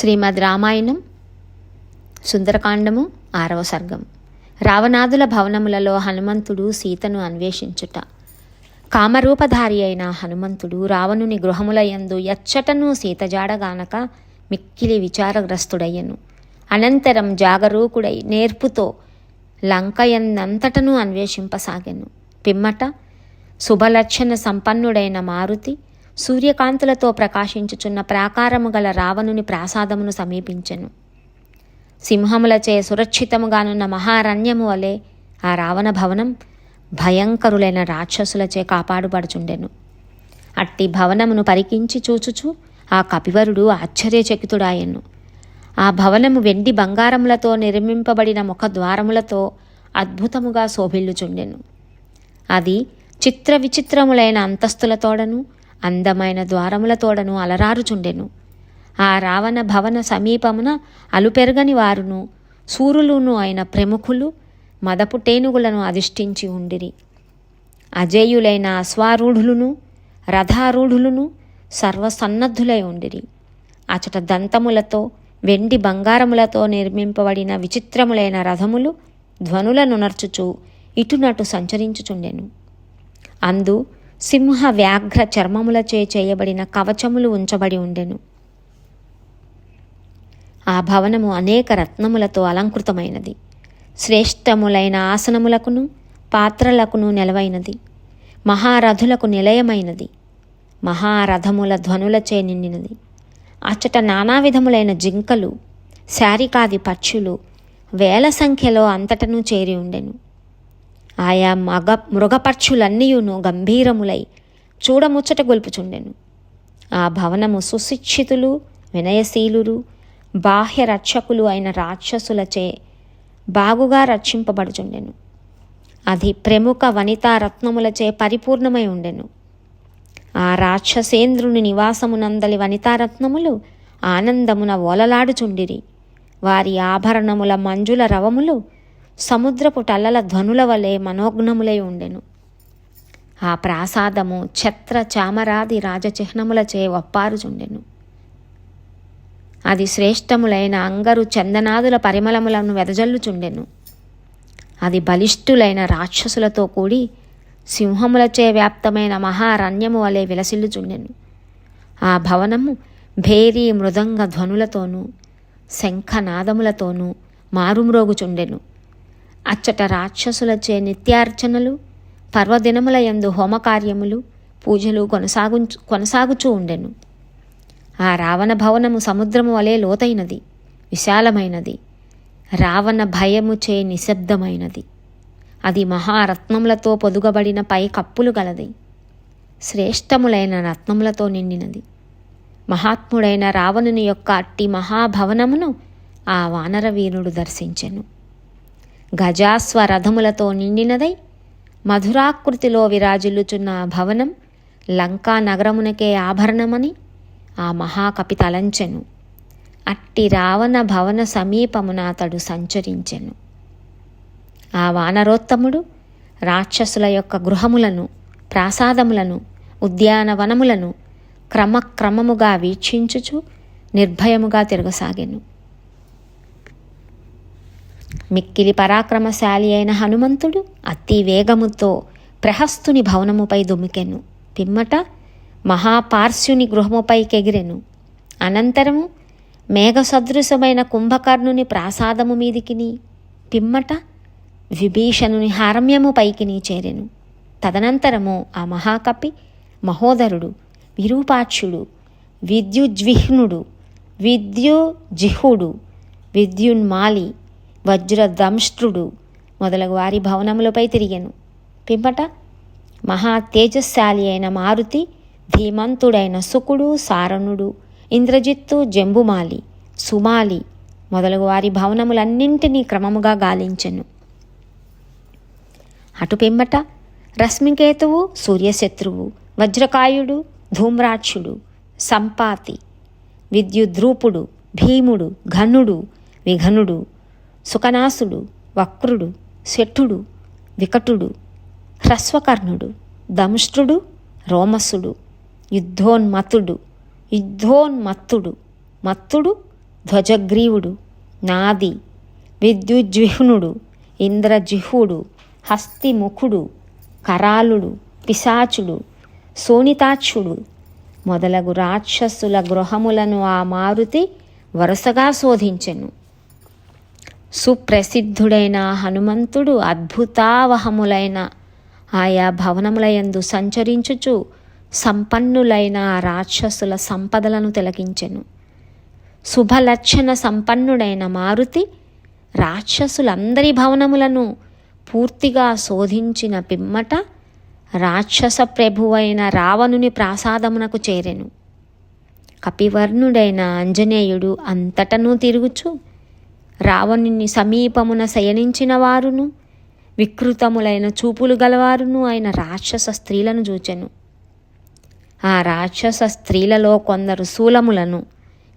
శ్రీమద్ రామాయణం సుందరకాండము ఆరవ సర్గం. రావణాదుల భవనములలో హనుమంతుడు సీతను అన్వేషించుట. కామరూపధారి అయిన హనుమంతుడు రావణుని గృహములయందు ఎచ్చటను సీతజాడగానక మిక్కిలి విచారగ్రస్తుడయ్యను. అనంతరం జాగరూకుడై నేర్పుతో లంకయందంతటను అన్వేషింపసాగాను. పిమ్మట శుభలక్షణ సంపన్నుడైన మారుతి సూర్యకాంతులతో ప్రకాశించుచున్న ప్రాకారము గల రావణుని ప్రాసాదమును సమీపించెను. సింహములచే సురక్షితముగానున్న మహారణ్యము వలె ఆ రావణ భవనం భయంకరులైన రాక్షసులచే కాపాడుబడుచుండెను అట్టి భవనమును పరికించి చూచుచు ఆ కపివరుడు ఆశ్చర్యచకితుడాయను. ఆ భవనము వెండి బంగారములతో నిర్మింపబడిన ముఖ ద్వారములతో అద్భుతముగా శోభిల్లుచుండెను. అది చిత్ర విచిత్రములైన అంతస్తులతోడను అందమైన ద్వారముల తోడను అలరారుచుండెను. ఆ రావణ భవన సమీపమున అలుపెరగని వారును సూరులును అయిన ప్రముఖులు మదపు టేనుగులను అధిష్ఠించి ఉండిరి. అజేయులైన అశ్వారూఢులను రథారూఢులను సర్వసన్నద్ధులై ఉండిరి. అచట దంతములతో వెండి బంగారములతో నిర్మింపబడిన విచిత్రములైన రథములు ధ్వనులను నర్చుచు ఇటునటు సంచరించుచుండెను. అందు సింహ వ్యాఘ్ర చర్మములచే చేయబడిన కవచములు ఉంచబడి ఉండెను. ఆ భవనము అనేక రత్నములతో అలంకృతమైనది. శ్రేష్టములైన ఆసనములకును పాత్రలకును నెలవైనది. మహారథులకు నిలయమైనది. మహారథముల ధ్వనులచే నిండినది. అచ్చట నానా విధములైన జింకలు శారికాది పక్షులు వేల సంఖ్యలో అంతటను చేరి ఉండెను. ఆయా మగ మృగపక్షులన్నీయును గంభీరములై చూడముచ్చట గొల్పుచుండెను. ఆ భవనము సుశిక్షితులు వినయశీలురు బాహ్య రక్షకులు అయిన రాక్షసులచే బాగుగా రక్షింపబడుచుండెను. అది ప్రముఖ వనితా రత్నములచే పరిపూర్ణమై ఉండెను. ఆ రాక్షసేంద్రుని నివాసమునందలి వనితారత్నములు ఆనందమున ఓలలాడుచుండిరి. వారి ఆభరణముల మంజుల రవములు సముద్రపు టల్లల ధ్వనుల వలె మనోజ్ఞములై ఉండెను. ఆ ప్రాసాదము ఛత్ర చామరాది రాజచిహ్నములచే ఒప్పారుచుండెను అది శ్రేష్టములైన అంగరు చందనాదుల పరిమళములను వెదజల్లుచుండెను. అది బలిష్ఠులైన రాక్షసులతో కూడి సింహములచే వ్యాప్తమైన మహారణ్యము వలె విలసిల్లుచుండెను. ఆ భవనము భేరీ మృదంగ ధ్వనులతోనూ శంఖనాదములతోనూ మారుమ్రోగుచుండెను. అచ్చట రాక్షసులచే నిత్యార్చనలు పర్వదినముల యందు హోమకార్యములు పూజలు కొనసాగు కొనసాగుచూ ఉండెను. ఆ రావణ భవనము సముద్రము వలె లోతైనది విశాలమైనది. రావణ భయముచే నిశ్శబ్దమైనది. అది మహారత్నములతో పొదుగబడిన పై కప్పులు గలది. శ్రేష్టములైన రత్నములతో నిండినది. మహాత్ముడైన రావణుని యొక్క అట్టి మహాభవనమును ఆ వానర వీరుడు దర్శించెను. గజాస్వరథములతో నిండినదై మధురాకృతిలో విరాజిల్లుచున్న ఆ భవనం లంకా నగరమునకే ఆభరణమని ఆ మహాకపి తలంచెను అట్టి రావణ భవన సమీపమున అతడు సంచరించెను. ఆ వానరోత్తముడు రాక్షసుల యొక్క గృహములను ప్రాసాదములను ఉద్యానవనములను క్రమక్రమముగా వీక్షించుచు నిర్భయముగా తిరగసాగెను. మిక్కిలి పరాక్రమశాలి అయిన హనుమంతుడు అతి వేగముతో ప్రహస్తుని భవనముపై దుమికెను. పిమ్మట మహాపార్శ్యుని గృహముపైకెగిరెను. అనంతరము మేఘసదృశమైన కుంభకర్ణుని ప్రాసాదము మీదికిని పిమ్మట విభీషణుని హారమ్యము పైకిని చేరెను. తదనంతరము ఆ మహాకపి మహోదరుడు విరూపాక్షుడు విద్యుజ్విహ్నుడు విద్యుజిహుడు విద్యున్మాలి వజ్రదంష్ట్రుడు మొదలగు వారి భవనములపై తిరిగాను. పిమ్మట మహా తేజశాలి అయిన మారుతి ధీమంతుడైన సుకుడు సారణుడు ఇంద్రజిత్తు జంబుమాలి సుమాలి మొదలగు వారి భవనములన్నింటినీ క్రమముగా గాలించెను. అటు పిమ్మట రశ్మికేతువు సూర్యశత్రువు వజ్రకాయుడు ధూమ్రాక్షుడు సంపాతి విద్యుద్రూపుడు భీముడు ఘనుడు విఘనుడు సుకనాసుడు వక్రుడు శఠుడు వికటుడు హ్రస్వకర్ణుడు దంష్ట్రుడు రోమసుడు యుద్ధోన్మతుడు యుద్ధోన్మత్తుడు మత్తుడు ధ్వజగ్రీవుడు నాది విద్యుజ్జిహ్నుడు ఇంద్రజిహ్వుడు హస్తిముఖుడు కరాలుడు పిశాచుడు సోనితాక్షుడు మొదలగు రాక్షసుల గృహములను ఆ మారుతి వరుసగా శోధించెను. సుప్రసిద్ధుడైన హనుమంతుడు అద్భుతావహములైన ఆయా భవనములయందు సంచరించుచు సంపన్నులైన రాక్షసుల సంపదలను తిలకించెను. శుభలక్షణ సంపన్నుడైన మారుతి రాక్షసులందరి భవనములను పూర్తిగా శోధించిన పిమ్మట రాక్షస ప్రభువైన రావణుని ప్రాసాదమునకు చేరెను. కపివర్ణుడైన ఆంజనేయుడు అంతటనూ తిరుగుచు రావణుని సమీపమున శయనించిన వారును వికృతములైన చూపులు గలవారును ఆయన రాక్షస స్త్రీలను చూచెను. ఆ రాక్షస స్త్రీలలో కొందరు శూలములను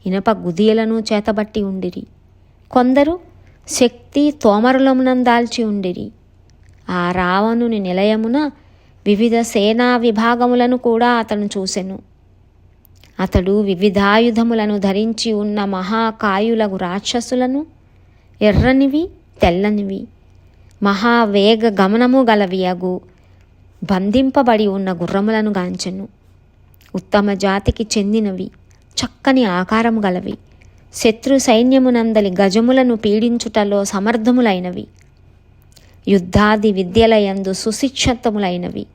ఇనప గుదియలను చేతబట్టి ఉండిరి. కొందరు శక్తి తోమరులమునం దాల్చి ఉండిరి. ఆ రావణుని నిలయమున వివిధ సేనా విభాగములను కూడా అతను చూసెను. అతడు వివిధాయుధములను ధరించి ఉన్న మహాకాయులగు రాక్షసులను ఎర్రనివి తెల్లనివి మహావేగ గమనము గలవియగు బంధింపబడి ఉన్న గుర్రములను గాంచెను. ఉత్తమ జాతికి చెందినవి చక్కని ఆకారము గలవి. శత్రు సైన్యమునందలి గజములను పీడించుటలో సమర్థములైనవి. యుద్ధాది విద్యలయందు సుశిక్షితములైనవి.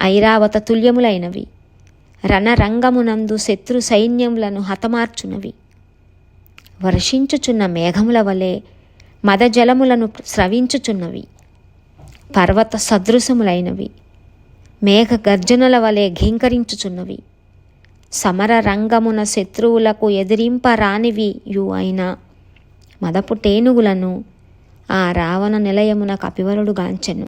ఐరావత తుల్యములైనవి. రణరంగమునందు శత్రు సైన్యములను హతమార్చునవి. వర్షించుచున్న మేఘముల వలె మదజలములను స్రవించుచున్నవి. పర్వత సదృశములైనవి. మేఘ గర్జనల వలె ఘీంకరించుచున్నవి. సమర రంగమున శత్రువులకు ఎదిరింపరానివి యు అయిన మదపు టేనుగులను ఆ రావణ నిలయమున కపివరుడు గాంచెను